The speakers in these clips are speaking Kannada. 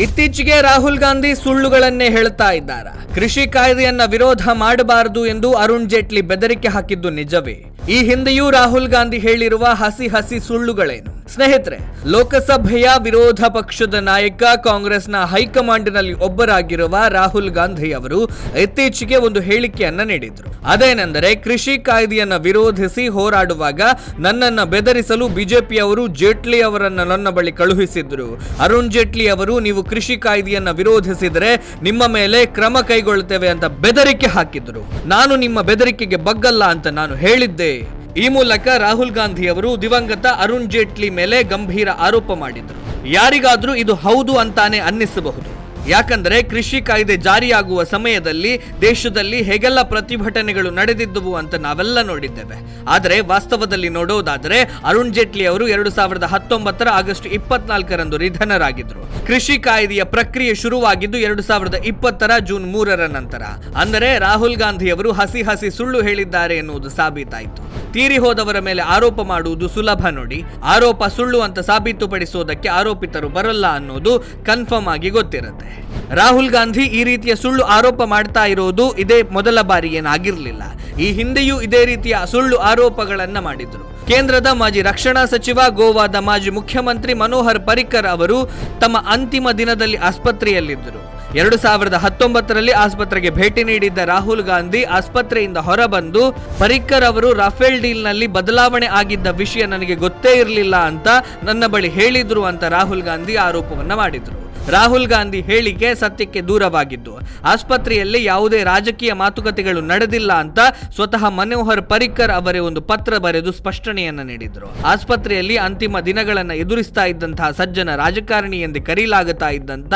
ಇತ್ತೀಚೆಗೆ ರಾಹುಲ್ ಗಾಂಧಿ ಸುಳ್ಳುಗಳನ್ನೇ ಹೇಳ್ತಾ ಇದ್ದಾರೆ? ಕೃಷಿ ಕಾಯ್ದೆಯನ್ನ ವಿರೋಧ ಮಾಡಬಾರದು ಎಂದು ಅರುಣ್ ಜೇಟ್ಲಿ ಬೆದರಿಕೆ ಹಾಕಿದ್ದು ನಿಜವೇ? ಈ ಹಿಂದೆಯೂ ರಾಹುಲ್ ಗಾಂಧಿ ಹೇಳಿರುವ ಹಸಿ ಹಸಿ ಸುಳ್ಳುಗಳೇನು? ಸ್ನೇಹಿತರೆ, ಲೋಕಸಭೆಯ ವಿರೋಧ ಪಕ್ಷದ ನಾಯಕ ಕಾಂಗ್ರೆಸ್ನ ಹೈಕಮಾಂಡ್ನಲ್ಲಿ ಒಬ್ಬರಾಗಿರುವ ರಾಹುಲ್ ಗಾಂಧಿ ಅವರು ಇತ್ತೀಚೆಗೆ ಒಂದು ಹೇಳಿಕೆಯನ್ನ ನೀಡಿದ್ರು. ಅದೇನೆಂದರೆ, ಕೃಷಿ ಕಾಯ್ದೆಯನ್ನ ವಿರೋಧಿಸಿ ಹೋರಾಡುವಾಗ ನನ್ನನ್ನ ಬೆದರಿಸಲು ಬಿಜೆಪಿಯವರು ಜೇಟ್ಲಿ ಅವರನ್ನು ನನ್ನ ಬಳಿ ಕಳುಹಿಸಿದ್ರು. ಅರುಣ್ ಜೇಟ್ಲಿ ಅವರು, ನೀವು ಕೃಷಿ ಕಾಯ್ದೆಯನ್ನ ವಿರೋಧಿಸಿದರೆ ನಿಮ್ಮ ಮೇಲೆ ಕ್ರಮ ಕೈಗೊಳ್ಳುತ್ತೇವೆ ಅಂತ ಬೆದರಿಕೆ ಹಾಕಿದ್ರು. ನಾನು ನಿಮ್ಮ ಬೆದರಿಕೆಗೆ ಬಗ್ಗಲ್ಲ ಅಂತ ನಾನು ಹೇಳಿದ್ದೆ. ಈ ಮೂಲಕ ರಾಹುಲ್ ಗಾಂಧಿ ಅವರು ದಿವಂಗತ ಅರುಣ್ ಜೇಟ್ಲಿ ಮೇಲೆ ಗಂಭೀರ ಆರೋಪ ಮಾಡಿದ್ರು. ಯಾರಿಗಾದ್ರೂ ಇದು ಹೌದು ಅಂತಾನೆ ಅನ್ನಿಸಬಹುದು. ಯಾಕಂದ್ರೆ ಕೃಷಿ ಕಾಯ್ದೆ ಜಾರಿಯಾಗುವ ಸಮಯದಲ್ಲಿ ದೇಶದಲ್ಲಿ ಹೇಗೆಲ್ಲ ಪ್ರತಿಭಟನೆಗಳು ನಡೆದಿದ್ದುವು ಅಂತ ನಾವೆಲ್ಲ ನೋಡಿದ್ದೇವೆ. ಆದರೆ ವಾಸ್ತವದಲ್ಲಿ ನೋಡೋದಾದರೆ ಅರುಣ್ ಜೇಟ್ಲಿ ಅವರು ಎರಡು ಸಾವಿರದ ಹತ್ತೊಂಬತ್ತರ ಆಗಸ್ಟ್ ಇಪ್ಪತ್ನಾಲ್ಕರಂದು ನಿಧನರಾಗಿದ್ದರು ಕೃಷಿ ಕಾಯ್ದೆಯ ಪ್ರಕ್ರಿಯೆ ಶುರುವಾಗಿದ್ದು ಎರಡು ಸಾವಿರದ ಇಪ್ಪತ್ತರ ಜೂನ್ ಮೂರರ ನಂತರ. ಅಂದರೆ ರಾಹುಲ್ ಗಾಂಧಿ ಅವರು ಹಸಿ ಹಸಿ ಸುಳ್ಳು ಹೇಳಿದ್ದಾರೆ ಎನ್ನುವುದು ಸಾಬೀತಾಯಿತು. ತೀರಿ ಹೋದವರ ಮೇಲೆ ಆರೋಪ ಮಾಡುವುದು ಸುಲಭ ನೋಡಿ. ಆರೋಪ ಸುಳ್ಳು ಅಂತ ಸಾಬೀತುಪಡಿಸೋದಕ್ಕೆ ಆರೋಪಿತರು ಬರಲ್ಲ ಅನ್ನೋದು ಕನ್ಫರ್ಮ್ ಆಗಿ ಗೊತ್ತಿರುತ್ತೆ. ರಾಹುಲ್ ಗಾಂಧಿ ಈ ರೀತಿಯ ಸುಳ್ಳು ಆರೋಪ ಮಾಡ್ತಾ ಇರೋದು ಇದೇ ಮೊದಲ ಬಾರಿ ಏನಾಗಿರ್ಲಿಲ್ಲ. ಈ ಹಿಂದೆಯೂ ಇದೇ ರೀತಿಯ ಸುಳ್ಳು ಆರೋಪಗಳನ್ನ ಮಾಡಿದ್ರು. ಕೇಂದ್ರದ ಮಾಜಿ ರಕ್ಷಣಾ ಸಚಿವ, ಗೋವಾದ ಮಾಜಿ ಮುಖ್ಯಮಂತ್ರಿ ಮನೋಹರ್ ಪರಿಕರ್ ಅವರು ತಮ್ಮ ಅಂತಿಮ ದಿನದಲ್ಲಿ ಆಸ್ಪತ್ರೆಯಲ್ಲಿದ್ದರು. ಎರಡು ಸಾವಿರದ ಹತ್ತೊಂಬತ್ತರಲ್ಲಿ ಆಸ್ಪತ್ರೆಗೆ ಭೇಟಿ ನೀಡಿದ್ದ ರಾಹುಲ್ ಗಾಂಧಿ ಆಸ್ಪತ್ರೆಯಿಂದ ಹೊರಬಂದು, ಪರಿಕ್ಕರ್ ಅವರು ರಾಫೇಲ್ ಡೀಲ್ನಲ್ಲಿ ಬದಲಾವಣೆ ಆಗಿದ್ದ ವಿಷಯ ನನಗೆ ಗೊತ್ತೇ ಇರಲಿಲ್ಲ ಅಂತ ನನ್ನ ಬಳಿ ಹೇಳಿದ್ರು ಅಂತ ರಾಹುಲ್ ಗಾಂಧಿ ಆರೋಪವನ್ನು ಮಾಡಿದ್ರು. ರಾಹುಲ್ ಗಾಂಧಿ ಹೇಳಿಕೆ ಸತ್ಯಕ್ಕೆ ದೂರವಾಗಿದ್ದು, ಆಸ್ಪತ್ರೆಯಲ್ಲಿ ಯಾವುದೇ ರಾಜಕೀಯ ಮಾತುಕತೆಗಳು ನಡೆದಿಲ್ಲ ಅಂತ ಸ್ವತಃ ಮನೋಹರ್ ಪರಿಕ್ಕರ್ ಅವರೇ ಒಂದು ಪತ್ರ ಬರೆದು ಸ್ಪಷ್ಟನೆಯನ್ನ ನೀಡಿದ್ರು. ಆಸ್ಪತ್ರೆಯಲ್ಲಿ ಅಂತಿಮ ದಿನಗಳನ್ನು ಎದುರಿಸ್ತಾ ಇದ್ದಂತಹ ಸಜ್ಜನ ರಾಜಕಾರಣಿ ಎಂದು ಕರೀಲಾಗುತ್ತಾ ಇದ್ದಂತ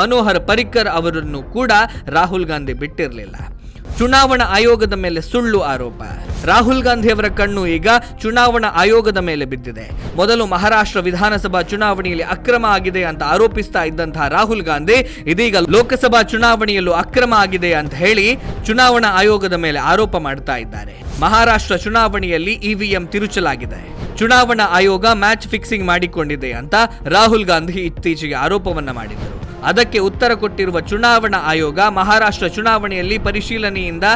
ಮನೋಹರ್ ಪರಿಕ್ಕರ್ ಅವರನ್ನು ಕೂಡ ರಾಹುಲ್ ಗಾಂಧಿ ಬಿಟ್ಟಿರಲಿಲ್ಲ. ಚುನಾವಣಾ ಆಯೋಗದ ಮೇಲೆ ಸುಳ್ಳು ಆರೋಪ. ರಾಹುಲ್ ಗಾಂಧಿ ಅವರ ಕಣ್ಣು ಈಗ ಚುನಾವಣಾ ಆಯೋಗದ ಮೇಲೆ ಬಿದ್ದಿದೆ. ಮೊದಲು ಮಹಾರಾಷ್ಟ್ರ ವಿಧಾನಸಭಾ ಚುನಾವಣೆಯಲ್ಲಿ ಅಕ್ರಮ ಆಗಿದೆ ಅಂತ ಆರೋಪಿಸ್ತಾ ಇದ್ದಂತಹ ರಾಹುಲ್ ಗಾಂಧಿ ಇದೀಗ ಲೋಕಸಭಾ ಚುನಾವಣೆಯಲ್ಲೂ ಅಕ್ರಮ ಆಗಿದೆ ಅಂತ ಹೇಳಿ ಚುನಾವಣಾ ಆಯೋಗದ ಮೇಲೆ ಆರೋಪ ಮಾಡ್ತಾ ಇದ್ದಾರೆ. ಮಹಾರಾಷ್ಟ್ರ ಚುನಾವಣೆಯಲ್ಲಿ ಇವಿಎಂ ತಿರುಚಲಾಗಿದೆ. ಚುನಾವಣಾ ಆಯೋಗ ಮ್ಯಾಚ್ ಫಿಕ್ಸಿಂಗ್ ಮಾಡಿಕೊಂಡಿದೆ ಅಂತ ರಾಹುಲ್ ಗಾಂಧಿ ಇತ್ತೀಚೆಗೆ ಆರೋಪವನ್ನ ಮಾಡಿದರು ಅದಕ್ಕೆ ಉತ್ತರ ಕೊಟ್ಟಿರುವ ಚುನಾವಣಾ ಆಯೋಗ ಮಹಾರಾಷ್ಟ್ರ ಚುನಾವಣೆಯಲ್ಲಿ ಪರಿಶೀಲನೆಯಿಂದ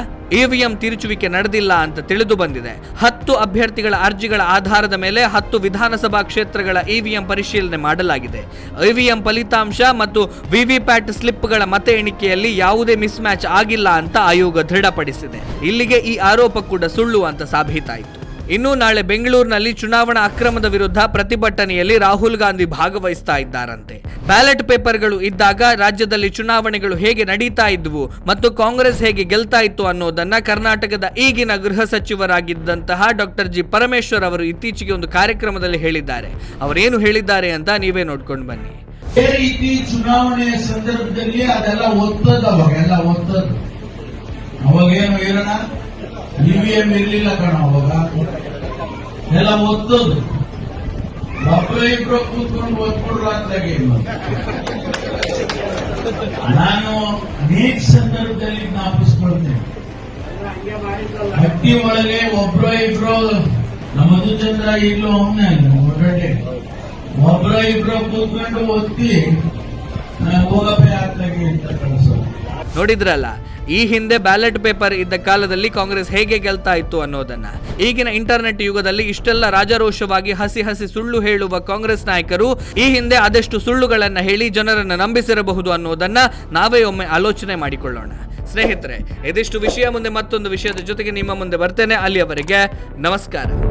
ಇವಿಎಂ ತಿರುಚುವಿಕೆ ನಡೆದಿಲ್ಲ ಅಂತ ತಿಳಿದು ಬಂದಿದೆ. ಹತ್ತು ಅಭ್ಯರ್ಥಿಗಳ ಅರ್ಜಿಗಳ ಆಧಾರದ ಮೇಲೆ ಹತ್ತು ವಿಧಾನಸಭಾ ಕ್ಷೇತ್ರಗಳ ಇವಿಎಂ ಪರಿಶೀಲನೆ ಮಾಡಲಾಗಿದೆ. ಇವಿಎಂ ಫಲಿತಾಂಶ ಮತ್ತು ವಿವಿಪ್ಯಾಟ್ ಸ್ಲಿಪ್ಗಳ ಮತ ಎಣಿಕೆಯಲ್ಲಿ ಯಾವುದೇ ಮಿಸ್ ಮ್ಯಾಚ್ ಆಗಿಲ್ಲ ಅಂತ ಆಯೋಗ ದೃಢಪಡಿಸಿದೆ. ಇಲ್ಲಿಗೆ ಈ ಆರೋಪ ಕೂಡ ಸುಳ್ಳು ಅಂತ ಸಾಬೀತಾಯಿತು. ಇನ್ನು ನಾಳೆ ಬೆಂಗಳೂರಿನಲ್ಲಿ ಚುನಾವಣಾ ಅಕ್ರಮದ ವಿರುದ್ಧ ಪ್ರತಿಭಟನೆಯಲ್ಲಿ ರಾಹುಲ್ ಗಾಂಧಿ ಭಾಗವಹಿಸ್ತಾ ಇದ್ದಾರಂತೆ. ಬ್ಯಾಲೆಟ್ ಪೇಪರ್ಗಳು ಇದ್ದಾಗ ರಾಜ್ಯದಲ್ಲಿ ಚುನಾವಣೆಗಳು ಹೇಗೆ ನಡೀತಾ ಇದ್ವು ಮತ್ತು ಕಾಂಗ್ರೆಸ್ ಹೇಗೆ ಗೆಲ್ತಾ ಇತ್ತು ಅನ್ನೋದನ್ನ ಕರ್ನಾಟಕದ ಈಗಿನ ಗೃಹ ಸಚಿವರಾಗಿದ್ದಂತಹ ಡಾಕ್ಟರ್ ಜಿ ಪರಮೇಶ್ವರ್ ಅವರು ಇತ್ತೀಚೆಗೆ ಒಂದು ಕಾರ್ಯಕ್ರಮದಲ್ಲಿ ಹೇಳಿದ್ದಾರೆ. ಅವರೇನು ಹೇಳಿದ್ದಾರೆ ಅಂತ ನೀವೇ ನೋಡ್ಕೊಂಡು ಬನ್ನಿ. ರೀತಿ ಚುನಾವಣೆಯ ಸಂದರ್ಭದಲ್ಲಿ ಅದೆಲ್ಲ ಒತ್ತದ ಒತ್ತದ. ಅವಾಗೇನು ಇವಿಎಂ ಇರ್ಲಿಲ್ಲ ಕಣ ಅವಾಗ. ಎಲ್ಲ ಒತ್ತದು. ಮಕ್ಕಳು ಇಬ್ರು ಕೂತ್ಕೊಂಡು ಒತ್ಕೊಡ್ರು ಅಂತಾಗೆ ನಾನು ಅನೇಕ ಸಂದರ್ಭದಲ್ಲಿ ಜ್ಞಾಪಿಸ್ಕೊಳ್ತೇನೆ ಹಟ್ಟಿ ಒಳಗೆ ಒಬ್ರು ಇಬ್ರು ನಮ್ಮದು ಚಂದ್ರ ಇಲ್ಲೂ ಅವನೇ ಹೊರಗಡೆ. ಒಬ್ರು ಇಬ್ರು ಕೂತ್ಕೊಂಡು ಒತ್ತಿ ಹೋಗಪ್ಪ ಯಾತ್ರೆಗೆ ಅಂತ ಕಳಿಸೋದು. ನೋಡಿದ್ರಲ್ಲ ಈ ಹಿಂದೆ ಬ್ಯಾಲೆಟ್ ಪೇಪರ್ ಇದ್ದ ಕಾಲದಲ್ಲಿ ಕಾಂಗ್ರೆಸ್ ಹೇಗೆ ಗೆಲ್ತಾ ಇತ್ತು ಅನ್ನೋದನ್ನ. ಈಗಿನ ಇಂಟರ್ನೆಟ್ ಯುಗದಲ್ಲಿ ಇಷ್ಟೆಲ್ಲ ರಾಜಾರೋಷವಾಗಿ ಹಸಿ ಹಸಿ ಸುಳ್ಳು ಹೇಳುವ ಕಾಂಗ್ರೆಸ್ ನಾಯಕರು ಈ ಹಿಂದೆ ಅದೆಷ್ಟು ಸುಳ್ಳುಗಳನ್ನ ಹೇಳಿ ಜನರನ್ನು ನಂಬಿಸಿರಬಹುದು ಅನ್ನೋದನ್ನ ನಾವೇ ಒಮ್ಮೆ ಆಲೋಚನೆ ಮಾಡಿಕೊಳ್ಳೋಣ. ಸ್ನೇಹಿತರೆ, ಇದಿಷ್ಟು ವಿಷಯ ಮುಂದೆ ಮತ್ತೊಂದು ವಿಷಯದ ಜೊತೆಗೆ ನಿಮ್ಮ ಮುಂದೆ ಬರ್ತೇನೆ. ಅಲ್ಲಿಯವರೆಗೆ ನಮಸ್ಕಾರ.